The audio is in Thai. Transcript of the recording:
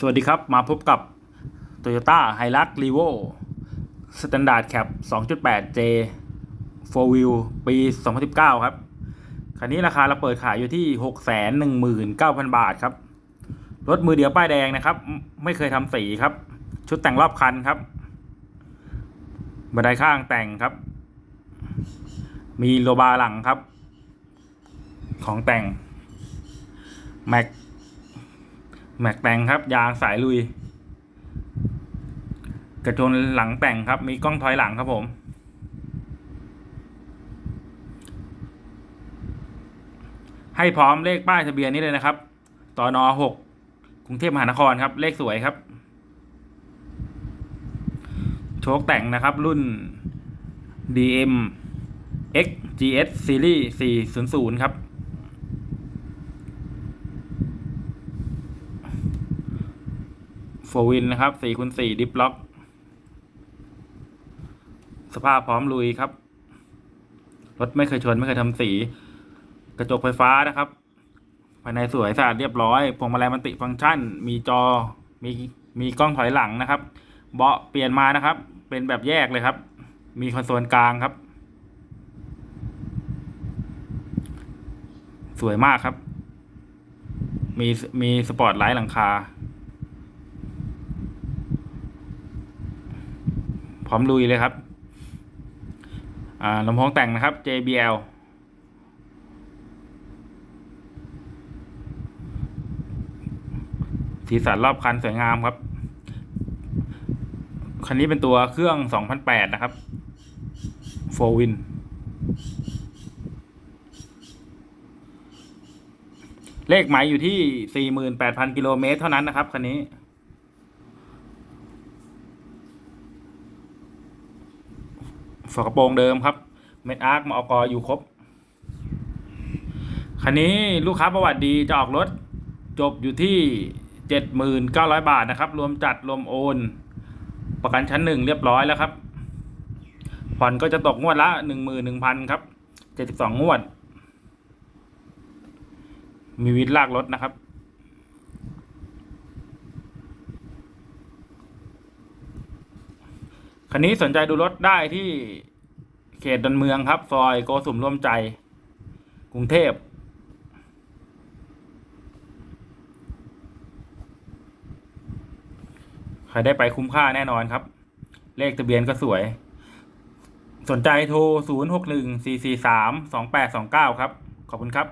สวัสดีครับ มาพบกับ Toyota Hilux Revo Standard Cab 2.8J 4 Wheel ปี 2019 ครับ คันนี้ราคาเราเปิดขายอยู่ที่ 619,000 บาทครับ รถมือเดียวป้ายแดงนะครับ ไม่เคยทำสีครับ ชุดแต่งรอบคันครับบันไดข้างแต่งครับ มีโลบาร์หลังครับ ของแต่งแม็ก แม็กแต่งครับ ยางสายลุย กระจนหลังแต่งครับ มีกล้องถอยหลังครับผม ให้พร้อมเลขป้ายทะเบียนนี้เลยนะครับตอนอหกกรุงเทพมหานครครับ เลขสวยครับ โชคแต่งนะครับ รุ่น DM X GS Series 400 ครับ โฟวินนะครับสี่คูณสี่ดิฟล็อก สภาพพร้อมลุยครับ รถไม่เคยชนไม่เคยทำสี กระจกไฟฟ้านะครับ ภายในสวยสะอาดเรียบร้อย พวงมาลัยมันติฟังก์ชัน มีจอ มีมีกล้องถอยหลังนะครับ เบาะเปลี่ยนมานะครับ เป็นแบบแยกเลยครับ มีคอนโซลกลางครับ สวยมากครับ มีมีสปอร์ตไลท์หลังคา พร้อมลุยเลยครับลำโพงแต่งนะครับ JBL สีสันรอบคันสวยงามครับ คันนี้เป็นตัวเครื่อง 2008 นะครับ4 win เลขหมายอยู่ที่ 48,000 กิโลเมตรเท่านั้นนะครับ คันนี้ ฝากระโปรงเดิมครับ เมดอาร์คมาออกออยู่ครบ คันนี้ลูกค้าประวัติดีจะออกรถจบอยู่ที่เจ็ดหมื่นเก้าร้อยบาทนะครับ รวมจัดรวมโอน ประกันชั้นหนึ่งเรียบร้อยแล้วครับ ผ่อนก็จะตกงวดละหนึ่งหมื่นหนึ่งพันครับเจ็ดสิบสองงวด มีวินลากรถนะครับ คันนี้สนใจดูรถได้ที่เขตดอนเมืองครับ ซอยโกสุมร่วมใจ กรุงเทพ ใครได้ไปคุ้มค่าแน่นอนครับ เลขทะเบียนก็สวย สนใจโทร 0 6 1 4 4 3 2 8 2 9 ครับ ขอบคุณครับ